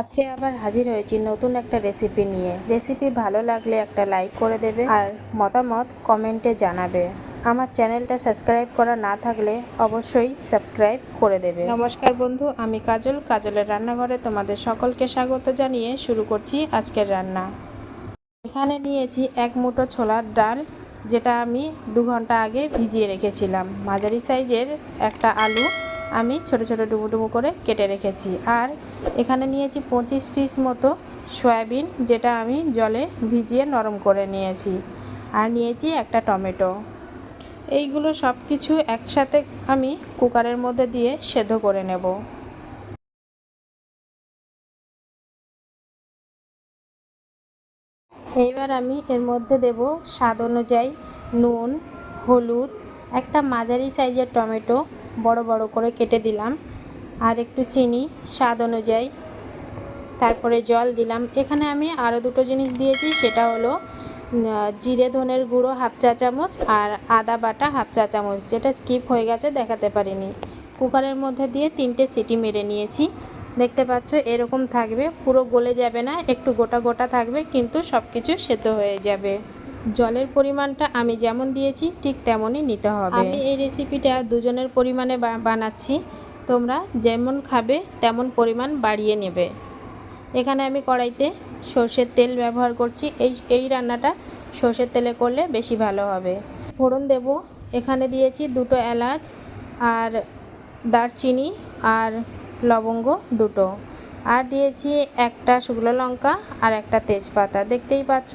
আজকে আবার হাজির হয়েছি নতুন একটা রেসিপি নিয়ে। রেসিপি ভালো লাগলে একটা লাইক করে দেবে আর মতামত কমেন্টে জানাবে। আমার চ্যানেলটা সাবস্ক্রাইব করা না থাকলে অবশ্যই সাবস্ক্রাইব করে দেবে। নমস্কার বন্ধু, আমি কাজল। কাজলের রান্নাঘরে তোমাদের সকলকে স্বাগত জানিয়ে শুরু করছি আজকের রান্না। এখানে নিয়েছি এক মুঠো ছোলার ডাল, যেটা আমি দু ঘণ্টা আগে ভিজিয়ে রেখেছিলাম। মাঝারি সাইজের একটা আলু আমি ছোট ছোট ডুবু ডুবু করে কেটে রেখেছি। আর এখানে নিয়েছি পঁচিশ পিস মতো সয়াবিন, যেটা আমি জলে ভিজিয়ে নরম করে নিয়েছি। আর নিয়েছি একটা টমেটো। এইগুলো সব কিছু একসাথে আমি কুকারের মধ্যে দিয়ে সেদ্ধ করে নেব। এইবার আমি এর মধ্যে দেব স্বাদ অনুযায়ী নুন, হলুদ, একটা মাঝারি সাইজের টমেটো বড় বড় করে কেটে দিলাম। আর একটু চিনি স্বাদ অনুযায়ী। তারপরে জল দিলাম। এখানে আমি আরও দুটো জিনিস দিয়েছি। সেটা হলো জিরে ধনের গুঁড়ো হাফ চা চামচ আর আদা বাটা হাফ চা চামচ। যেটা স্কিপ হয়ে গেছে, দেখাতে পারিনি। কুকারের মধ্যে দিয়ে তিনটে সিটি মেরে নিয়েছি। দেখতে পাচ্ছ, এরকম থাকবে। পুরো গলে যাবে না, একটু গোটা গোটা থাকবে, কিন্তু সব কিছু সেদ্ধ হয়ে যাবে। জলের পরিমাণটা আমি যেমন দিয়েছি, ঠিক তেমনই নিতে হবে। আমি এই রেসিপিটা দুজনের পরিমাণে বানাচ্ছি। তোমরা যেমন খাবে, তেমন পরিমাণ বাড়িয়ে নেবে। এখানে আমি কড়াইতে সর্ষের তেল ব্যবহার করছি। এই এই রান্নাটা সর্ষের তেলে করলে বেশি ভালো হবে। ফোড়ন দেব। এখানে দিয়েছি দুটো এলাচ আর দারচিনি আর লবঙ্গ দুটো। আর দিয়েছি একটা শুকনো লঙ্কা আর একটা তেজপাতা। দেখতেই পাচ্ছ?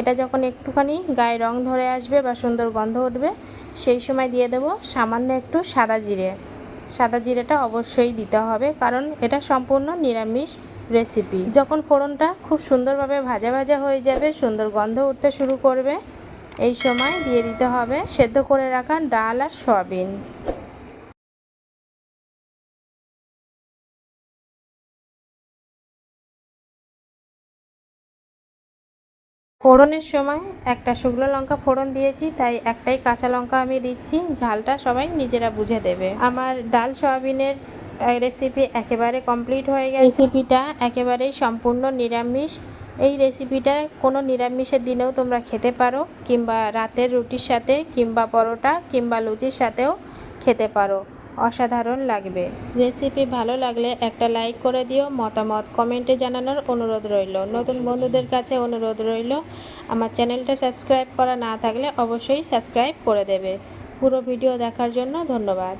এটা যখন একটুখানি গায়ে রং ধরে আসবে বা সুন্দর গন্ধ উঠবে, সেই সময় দিয়ে দেব সামান্য একটু সাদা জিরে। সাদা জিরেটা অবশ্যই দিতে হবে, কারণ এটা সম্পূর্ণ নিরামিষ রেসিপি। যখন ফোড়নটা খুব সুন্দরভাবে ভাজা ভাজা হয়ে যাবে, সুন্দর গন্ধ উঠতে শুরু করবে, এই সময় দিয়ে দিতে হবে সেদ্ধ করে রাখা ডাল আর সয়াবিন। ফোড়নের সময় একটা শুকনো লঙ্কা ফোড়ন দিয়েছি, তাই একটাই কাঁচা লঙ্কা আমি দিচ্ছি। ঝালটা সবাই নিজেরা বুঝে দেবে। আমার ডাল সয়াবিনের রেসিপি একেবারে কমপ্লিট হয়ে গেছে। রেসিপিটা একেবারেই সম্পূর্ণ নিরামিষ। এই রেসিপিটা কোনো নিরামিষের দিনেও তোমরা খেতে পারো, কিংবা রাতের রুটির সাথে, কিংবা পরোটা, কিংবা লুচির সাথেও খেতে পারো। অসাধারণ লাগবে। রেসিপি ভালো লাগলে একটা লাইক করে দিও, মতামত কমেন্টে জানানোর অনুরোধ রইল। নতুন বন্ধুদের কাছে অনুরোধ রইল, আমার চ্যানেলটা সাবস্ক্রাইব করা না থাকলে অবশ্যই সাবস্ক্রাইব করে দেবে। পুরো ভিডিও দেখার জন্য ধন্যবাদ।